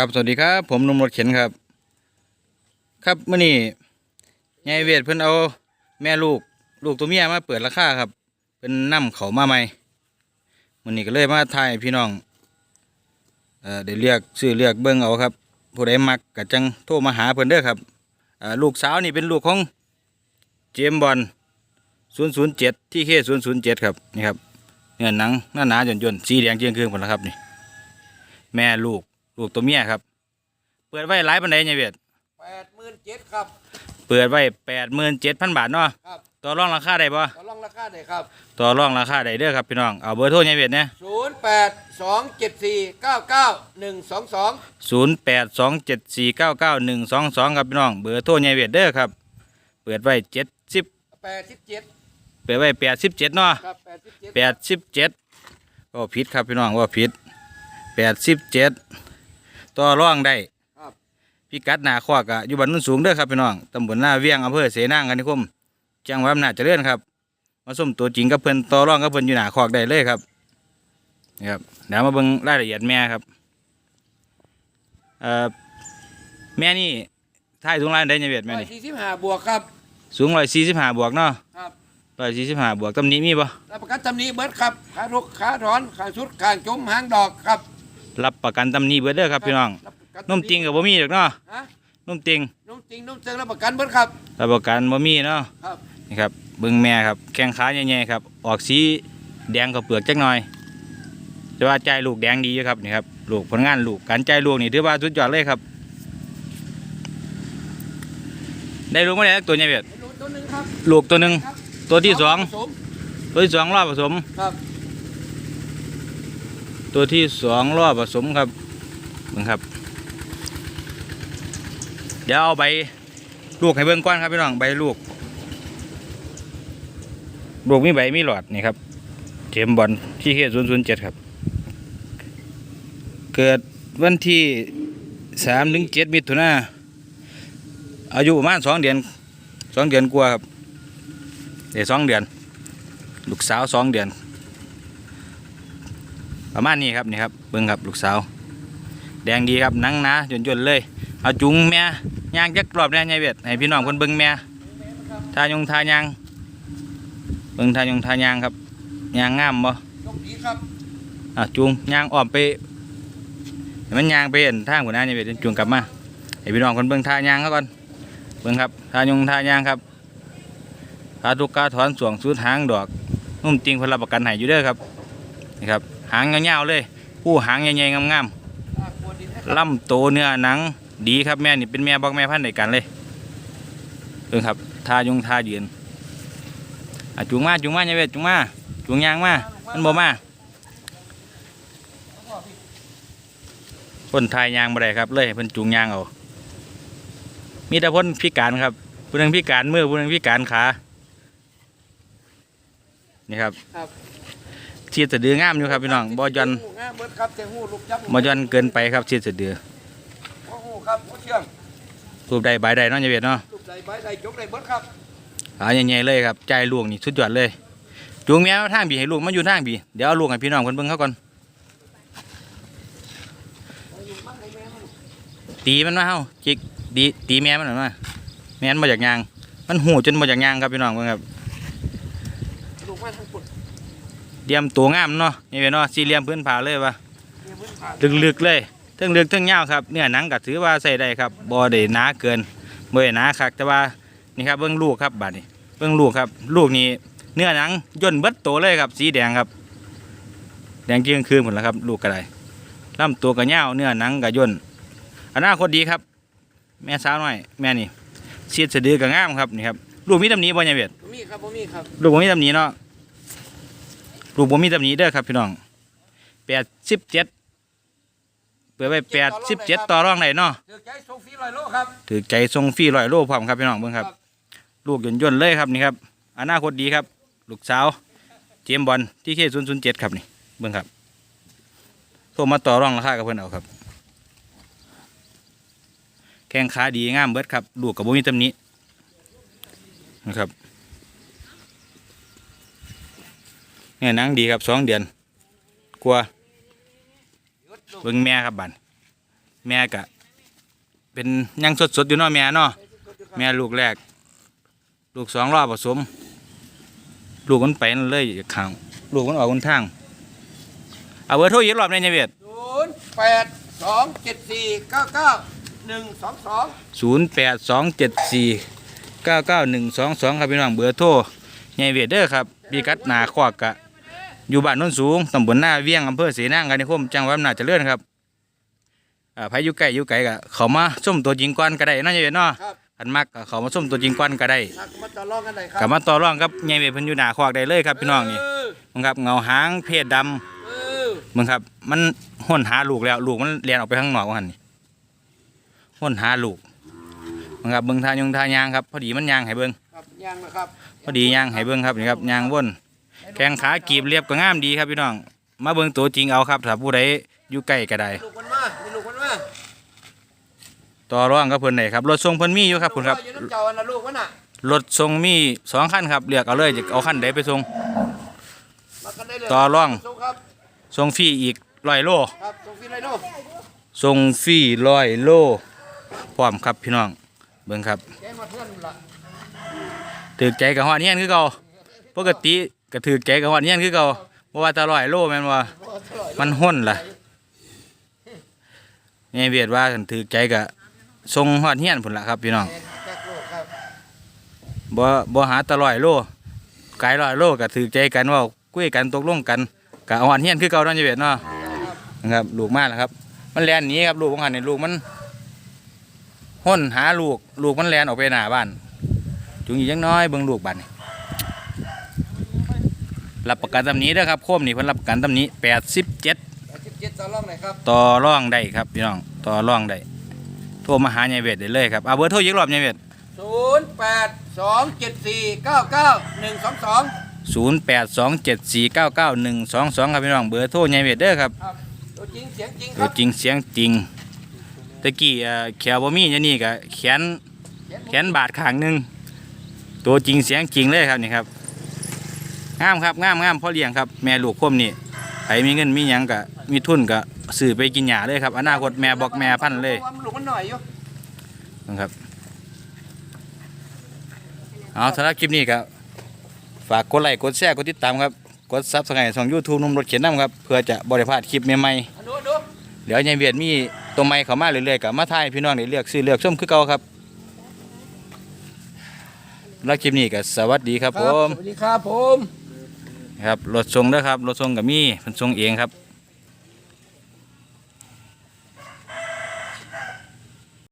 ครับสวัสดีครับ ผมนุ่มรถเข็นครับ ครับเมื่อนี้ยายเวทเพิ่นเอาแม่ลูกลูกตัวเมียมาเปิดราคาครับ เป็นนํเขามาใหม่มื่อนี้ก็เลยมาถ่ายพี่น้องเอ่อได้เรียกซื้อเรียกเบิ่งเอาครับผู้ใดมักก็จังโทรมาหาเพิ่นเด้อครับอ่าลูกสาวนี่เป็นลูกของเจมส์บอล007 ที่เค007 ครับนี่ครับเนื้อหนังหน้าหนาหย่อนๆสีแดงเจียงคืนหมดแล้วครับนี่ แม่ลูก ลูกตัวเมียครับ เปิดไว้หลายปันไดเนี่ยเวียดแปดหมื่นเจ็ดครับ เปิดไว้แปดหมื่นเจ็ดพันบาทเนาะครับต่อรองราคาได้ปะต่อรองราคาได้ครับต่อรองราคาได้เด้อครับพี่น้องเอาเบอร์โทรเนี่ยเวียดเนี่ยศูนย์แปดสองเจ็ดสี่เก้าเก้าหนึ่งสองสองศูนย์แปดสองเจ็ดสี่เก้าเก้าหนึ่งสองสองครับพี่น้องเบอร์โทรเนี่ยเวียดเด้อครับ เปิดไว้เจ็ดสิบแปดสิบเจ็ดเปิดไว้แปดสิบเจ็ดเนาะครับแปดสิบเจ็ดแปดสิบเจ็ดก็ผิดครับพี่น้องว่าผิดแปดสิบเจ็ด ต่อรองได้ครับ พิกัดหนาควักอะอยู่บ้านโนุ่นสูงเด้อครับพี่น้องตำบลหน้าเวียงอำเภอเสนางกันนิคมจังหวัดอำนาจเจริญครับ มาส้มตัวจริงกับเพิ่นต่อรองกับเพิ่นอยู่หนาควักได้เลยครับนี่ครับเดี๋ยวมาเบิ่งรายละเอียดแม่ครับเอ่อแม่นี่ท้ายสูงรายได้ยังเวียดแม่ร้อยนี่สี่สิบห้าบวกครับ สูงร้อยสี่สิบห้าบวกเนาะครับ ร้อยสี่สิบห้าบวกตำหนี้มีปะรับประกันตำหนิเบิร์ดครับขาทุกขาถอนขาชุดขาจมหางดอกครับ รับประกันตำหนี้เบิดเด้อครับพี่น้องรับประกันุ่มจริงกับบ่มีดอกเนาะฮะนุ่มจริงนุ่มจริงนุ่มเชิงรับประกันเบิร์ดครับรับประกันบ่มีเนาะครับนี่ครับเบิ่งแม่ครับแข้งขาใหญ่ๆครับ ออกสีแดงกับเปลือกจักหน่อยแต่ว่าใจลูกแดงดีอยู่ครับนี่ครับลูกผลงานลูกการใจลูกนี่ถือว่าสุดยอดเลยครับ ได้ลูกมาแล้วตัวใหญ่เบียดเป็นลูกตัวหนึ่งครับลูกตัวหนึ่งครับตัวที่สองผมตัวที่สองรอบผสมครับ ตัวที่สองรอบผสมครับเบิ่งครับเดี๋ยวเอาใบลูกให้เบิ่งก้อนครับพี่น้องใบลูก ลูกมีใบมีหลอดนี่ครับเจมบอลที่เคศูนย์ศูนย์เจ็ดครับ เกิดวันที่สามถึงเจ็ดมิถุนาอายุประมาณสองเดือนสองเดือนกว่าครับเดี๋ยวสองเดือน ลูกสาวสองเดือน ประมาณนี้ครับนี่ครับเบิ่งครับลูกสาว แดงดีครับหนังหนาจนจนๆเลย เอาจุงแม่ย่างจักรอบแน่ยายเวียดให้พี่น้องคนเบิ่งแม่ทายงทายางเบิ่งทายงทายางครับยางงามบ่ยกดีครับอะจุงยางอ้อมไปให้มันยางไปเห็นทางหัวหน้ายายเวียดจุงกลับมาให้พี่น้องคนเบิ่งทายางเขาก่อนเบิ่งครับทายงทายางครับกาทุกกาถอนสวงสุดหางดอกนุ่มจริงเพนรับประกันให้อยู่เด้อครับนี่ครับ หางยาวๆเลย ผู้หางใหญ่ๆงามๆลากบัวดินให้ครับลำโตเนื้อหนังดีครับแม่นี่เป็นแม่บอกแม่พันธุ์ในกันเลยเพิ่ครับทายงทายืนจุงมาจุงมาอย่าเวทจุงมาจุงยางมามันบ่มาคนทายยางบ่ได้ครับเลยเพิ่นจุงยางเอามีแต่พ้นพิการครับผู้นึงพิการมือผู้นึงพิการขานี่ครับ ชีดสะดืองามอยู่ครับพี่น้องบ่ย่อนหูงามเบิร์ดครับแต่หูลูกจับบ่ย่อนเกินไปครับชีดสะดือโอ้โหครับหัวเชื่อมรูปใดใบใดเนาะอย่าเวทเนาะลูกใดใบใดจกใดเบิดครับหาใหญ่ๆเลยครับใจลวงนี่สุดยอดเลยจูงแมวทางบีให้ลูกมันอยู่ทางบีเดี๋ยวเอาลูกให้พี่น้องคนเบิ่งเขาก่อนตีมันมาเฮาจิกดีตีแม่มันหน่อยมาแม่นมาจากยาง มันหูจนมาจากยางครับพี่น้องเบิ่งครับลูกมาทางปุ่น เตรียมตัวงามเนาะนี่เป็นเนาะสี่เหลี่ยมพื้นผาเลยว่ะเนี่ยเบิดผ่านลึกๆเลยทั้งลึกทั้งยาวครับเนื้อหนังก็ถือว่าใส่ได้ครับบ่ได้หนาเกินบ่ได้หนาคักแต่ว่านี่ครับเบิ่งลูกครับบัดนี้เบิ่งลูกครับลูกนี่เนื้อหนังย่นเบิดโตเลยครับ สีแดงครับ แดงเกรียงคืนหมดแล้วครับ ลูกก็ได้ลำตัวก็ยาวเนื้อหนังก็ย่นอนาคตดีครับ แม่สาวน้อย แม่นี่เสียดสะดือก็งามครับนี่ครับลูกมีตำหนิบ่เนี่ยเวียดบ่มีครับบ่มีครับลูกบ่มีตำหนิเนาะ ลูกบ่มีตำหนิเด้อครับพี่น้องแปดสิบเจ็ดเปิดไว้แปดสิบเจ็ดต่อรองไหนเนาะเดือกใจส่งฟรีร้อยโลครับถือใจทรงฟรีร้อยโลพร้อมครับพี่น้องเบิ่งครับครับลูกย่นย่นๆเลยครับนี่ครับอนาคตดีครับ ลูกสาวเจมส์บอลที่เคศูนย์ศูนย์เจ็ดครับนี่เบิ่งครับโทรมาต่อรองราคากับเพิ่นเอาครับ แข้งขาดีงามเบิดครับ ลูกกับบ่มีตำหนินะครับ เนี่ยหนังดีครับสองเดือนกลัวาหยุดลูกเบิ่งแม่ครับบันแม่กะ เป็นยังสดสดๆอยู่เนาะแม่เนาะแม่ลูกแรก ลูกสองรอบผสม ลูกมันไปนั่นเลยข้างลูกมันออกคนทางเอาเบอร์โทรอีกรอบในยายเวียดศูนย์แปดสองเจ็ดสี่เก้าเก้าหนึ่งสองสองศูนย์แปดสองเจ็ดสี่เก้าเก้าหนึ่งสองสองครับพี่น้องเบอร์โทรยายเวียดเด้อครับพี่กัดหนาควักกะ อยู่บ้านโน้นสูงตำบลหน้าเวียงอำเภอศรีนางกันในคมจังหวัดอำนาจเจริญครับอ่าไผอยู่ใกล้อยู่ไกลกะเขามาส้มตัวจริงก่อนก็ได้เนาะยายเวียดเนาะครับคันมักก็เขามาส้มตัวจริงก่อนก็ได้ทักมาต่อรองกันเลยครักลับมาต่อรองกับยายเวียดเพิ่นอยู่หน้าควักได้เลยครับพี่น้องนี่เออมึงครับเงาหางเพศดำเออมึงครับ มันห้นหาลูกแล้วลูกมันเลียนออกไปข้างนอกว่าหั่นนี่ห้นหาลูกมึงครับเบิ่งทายงทายางครับพอดีมันยางให้เบิ่ง ครับยังนะครับพอดียางให้เบิ่งครับนี่ครับยางวน แข้งขากีบเรียบก็งามดีครับพี่น้อง มาเบิ่งตัวจริงเอาครับถ้าผู้ใดอยู่ใกล้ก็ได้ลูกมันมามีลูกมันมาต่อรองกับเพิ่นได้ครับรถทรงเพิ่นมีอยู่ครับคุณครับอยู่น้ำเจ้าอันนะลูกมันน่ะรถทรงมีสองคันครับเลือกเอาเลยจะเอาคันใดไปส่งมากันได้เลยต่อรองส่งครับส่งฟรีอีกร้อยโลครับส่งฟรีเลยลูกส่งฟรีร้อยโลพร้อมครับพี่น้องเบิ่งครับแกมาเพื่อนละถือใจกับฮอดเฮียนคือเก่าปกติ ก็ถือใจกับฮอดเฮียนคือเก่าบ่ว่าตลอยโลแม่นว่ามันห้นล่ะนี่เวียดว่าคันถือใจก็ส่งฮอดเฮียนพุ่นล่ะครับพี่น้องแจ็คลูกครับบ่บ่หาแตลอยโลไกลร้อยโลก็ถือใจกันว่าคุยกันตกลงกันก็เอาฮอดเฮียนคือเก่าเนาะนี่เวียดเนาะนะครับลูกมาแล้วครับ มันแลนนีครับลูกของหันนี่ลูกมันห้นหาลูกลูกมันแลนออกไปหน้าบ้านจุงอีกจังน้อยเบิ่งลูกบัดนี่ รับประกันตำหนี้เด้อครับโคมนี่เพิ่นรับประกันตำหนี้87แปดสิบเจ็ดต่อรองหน่อยครับต่อรองได้ครับพี่น้องต่อรองได้โทรมาหายายเวทได้เลยครับเอาเบอร์โทรอีกรอบยายเวทศูนย์แปดสองเจ็ดสี่เก้าเก้าหนึ่งสองสอง0827499122ครับพี่น้องเบอร์โทรยายเวทเด้อครับครับตัวจริงเสียงจริงคตัรัวบจริงเสียงจริงตะกี้เอ่อแขวบ่มีอย่างนี้ก็แขน แขนบาดข้างหนึงตัวจริงเสียงจริงเลยครับนี่ครับ งามครับงามงามพ่อเลี้ยงครับ แม่ลูกโคมนี่ใครมีเงินมีหยังก็มีทุนก็ซื้อไปกินหญ้าเลยครับอนาคตแม่บอกแม่พันธุ์เลยพราะว่ามันลูกมันหน่อยอยู่นะครับเอาสำหรับคลิปนี้ครับฝากกดไลค์กดแชร์กดติดตามครับกดซับสไครต์ช่องยูทูบนุ่มรถเข็นน้ำครับเพื่อจะบริพลาดคลิปใหม่อันนู้นดูๆเดี๋ยวยายเวียดมีตัวใหม่เข้ามาเรื่อยๆกับมาถ่ายให้พี่น้องได้เลือกซื้อเลือกชมคือเก่าครับแล้วคลิปนี้ก็สวัสดีครับผมสวัสดีครับผม ครับรถทรงนะครับรถทรงกับมี่มันทรงเองครับ